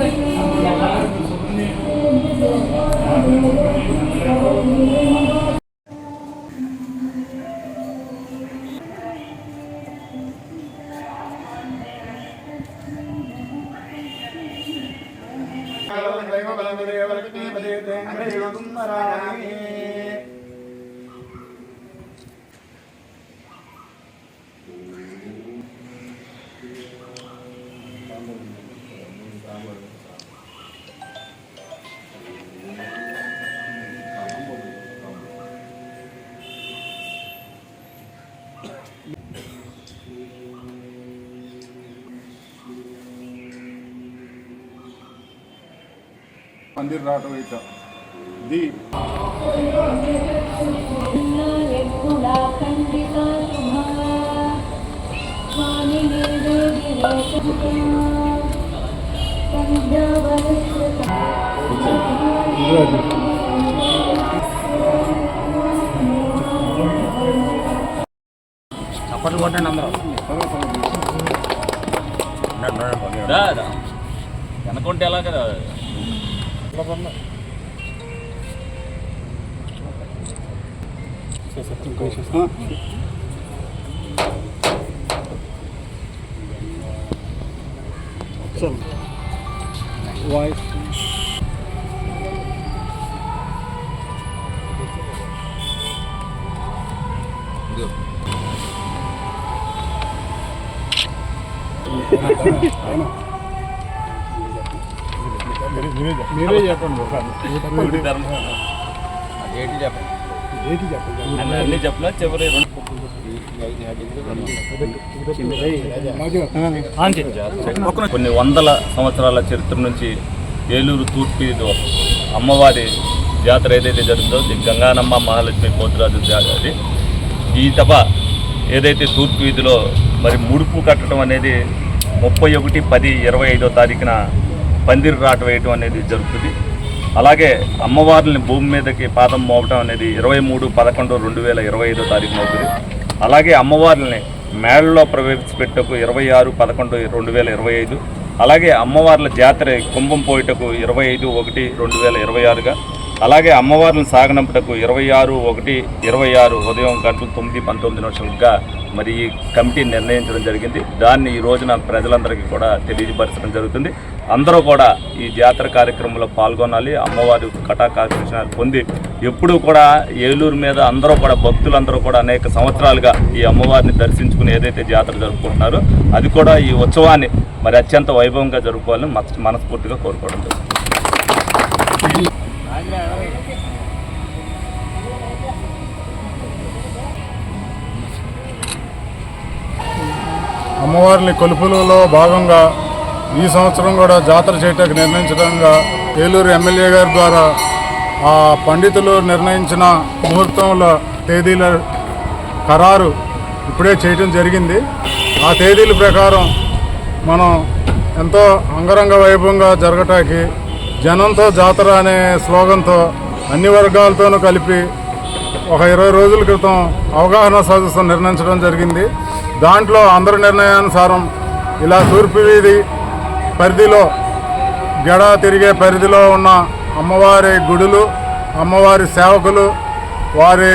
Thank you. Mandir రావటం అయితే ఇది నిర్గుణా ఖండితా చప్పట్లు కొట్టండి అందరూ. వెనకుంటే ఎలా కదా వాయిస్ మీరే చెప్పండి చెప్పండి చెప్పండి చివరి కొన్ని వందల సంవత్సరాల చరిత్ర నుంచి ఏలూరు తూర్పు అమ్మవారి జాతర ఏదైతే జరుగుతుందో ఇది గంగానమ్మ మహాలక్ష్మి పోతురాజు జాతర అది. ఈ తప ఏదైతే తూర్పు వీధిలో మరి ముడుపు కట్టడం అనేది ముప్పై ఒకటి పది ఇరవై ఐదో తారీఖున పందిరి రాట వేయటం అనేది జరుగుతుంది. అలాగే అమ్మవారిని భూమి మీదకి పాదం మోపటం అనేది ఇరవై మూడు పదకొండు రెండు వేల ఇరవై ఐదో తారీఖున అవుతుంది. అలాగే అమ్మవారిని మేడలో ప్రవేశపెట్టకు ఇరవై ఆరు పదకొండు రెండు వేల ఇరవై ఐదు. అలాగే అమ్మవార్ల జాతర కుంభం పోయిటకు ఇరవై ఐదు ఒకటి రెండు వేల ఇరవై ఆరుగా. అలాగే అమ్మవారిని సాగనంపుటకు ఇరవై ఆరు ఒకటి ఇరవై ఆరు ఉదయం గంటలు తొమ్మిది పంతొమ్మిది నిమిషాలుగా మరి ఈ కమిటీ నిర్ణయించడం జరిగింది. దాన్ని ఈ రోజున ప్రజలందరికీ కూడా తెలియపరచడం జరుగుతుంది. అందరూ కూడా ఈ జాతర కార్యక్రమంలో పాల్గొనాలి. అమ్మవారి కటాకాక్షణాలు పొంది ఎప్పుడూ కూడా ఏలూరు మీద అందరూ కూడా భక్తులందరూ కూడా అనేక సంవత్సరాలుగా ఈ అమ్మవారిని దర్శించుకుని ఏదైతే జాతర జరుపుకుంటున్నారో అది కూడా ఈ ఉత్సవాన్ని మరి అత్యంత వైభవంగా జరుపుకోవాలని మనస్ఫూర్తిగా కోరుకోవడం జరుగుతుంది. అమ్మవారిని కొలుపులలో భాగంగా ఈ సంవత్సరం కూడా జాతర చేయటానికి నిర్ణయించడంగా ఏలూరు ఎమ్మెల్యే గారి ద్వారా ఆ పండితులు నిర్ణయించిన ముహూర్తంలో తేదీల ఖరారు ఇప్పుడే చేయటం జరిగింది. ఆ తేదీల ప్రకారం మనం ఎంతో అంగరంగ వైభవంగా జరగటానికి జనంతో జాతర అనే స్లోగన్తో అన్ని వర్గాలతోనూ కలిపి ఒక ఇరవై రోజుల క్రితం అవగాహన సదస్సు నిర్ణయించడం జరిగింది. దాంట్లో అందరి నిర్ణయానుసారం ఇలా తూర్పు వీధి పరిధిలో గడ తిరిగే పరిధిలో ఉన్న అమ్మవారి గుడులు అమ్మవారి సేవకులు వారి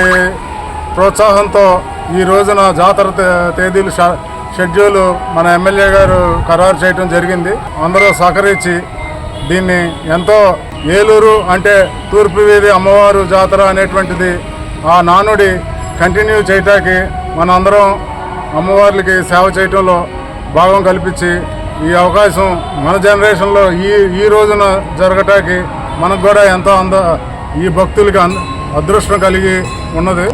ప్రోత్సాహంతో ఈ రోజున జాతర తే- తేదీలు షెడ్యూలు షెడ్యూల్ మన ఎమ్మెల్యే గారు ఖరారు చేయడం జరిగింది. అందరూ సహకరించి దీన్ని ఎంతో ఏలూరు అంటే తూర్పు వీధి అమ్మవారు జాతర అనేటువంటిది ఆ నానుడి కంటిన్యూ చేయటానికి మనందరం అమ్మవార్లకి సేవ చేయటంలో భాగం కల్పించి ఈ అవకాశం మన జనరేషన్లో ఈ ఈ రోజున జరగటానికి మనకు కూడా ఎంతో అంద ఈ భక్తులకి అదృష్టం కలిగి ఉన్నది.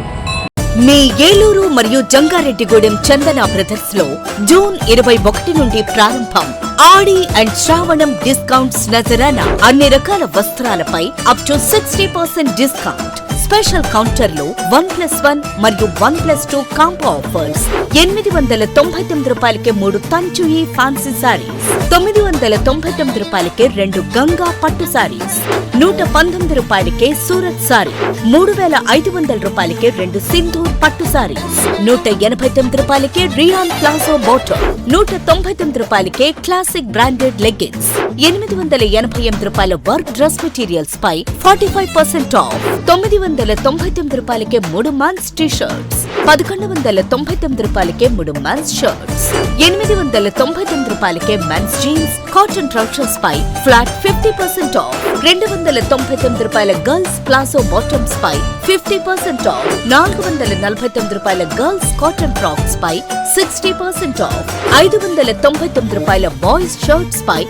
మీ ఏలూరు మరియు జంగారెడ్డిగూడెం చందన బ్రదర్స్లో జూన్ ఇరవై ఒకటి నుండి ప్రారంభం. ఆడి అండ్ శ్రావణం డిస్కౌంట్స్ నజరాన. అన్ని రకాల వస్త్రాలపై up to sixty percent discount special కౌంటర్లో వన్ ప్లస్ వన్ మరియు one plus two combo offers. ఎనిమిది వందల తొంభై తొమ్మిది రూపాయలకే మూడు తంచుయి ఫ్యాన్సీ సారీస్. తొమ్మిది వందల తొంభై తొమ్మిది రూపాయలకే రెండు గంగా పట్టు సారీస్. నూట పంతొమ్మిది రూపాయలకే సూరత్ సారీ. మూడు వేల ఐదు వందల రూపాయలకే రెండు సింధూర్ పట్టు సారీస్. నూట ఎనభై తొమ్మిది రూపాయలకే రియాన్ ప్లాజో బోటో. నూట తొంభై తొమ్మిది రూపాయలకే క్లాసిక్ బ్రాండెడ్ లెగ్గిన్స్ ఎనిమిది వందల ఎనభై ఎనిమిది రూపాయల వర్క్ డ్రెస్ మెటీరియల్స్ పై ఫార్టీ ఫైవ్ పర్సెంట్ ఆఫ్. తొమ్మిది వందల తొంభై తొమ్మిది రూపాయలకే మూడు మాన్స్ టీ షర్ట్స్ పదకొండు వందల తొంభై తొమ్మిది రూపాయలకే మూడు మెన్స్ షర్ట్స్. ఎనిమిది వందల తొంభై తొమ్మిది రూపాయలకే మెన్స్ జీన్స్ కాటన్ ట్రౌజర్స్ పై ఫ్లాట్ ఫిఫ్టీ పర్సెంట్ ఆఫ్. రెండు వందల తొంభై తొమ్మిది రూపాయల గర్ల్స్ ప్లాసో బాటమ్స్ పై ఫిఫ్టీ పర్సెంట్ ఆఫ్. నాలుగు వందల నలభై తొమ్మిది రూపాయల గర్ల్స్ కాటన్ ఫ్రాక్స్ పై సిక్స్టీ పర్సెంట్ ఆఫ్. ఐదు వందల తొంభై తొమ్మిది రూపాయల బాయ్స్ షర్ట్స్ పై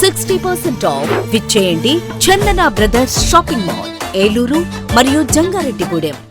sixty percent off. విచ్చేయండి Chandana brothers shopping mall. Eluru మరియు జంగారెడ్డిగూడెం.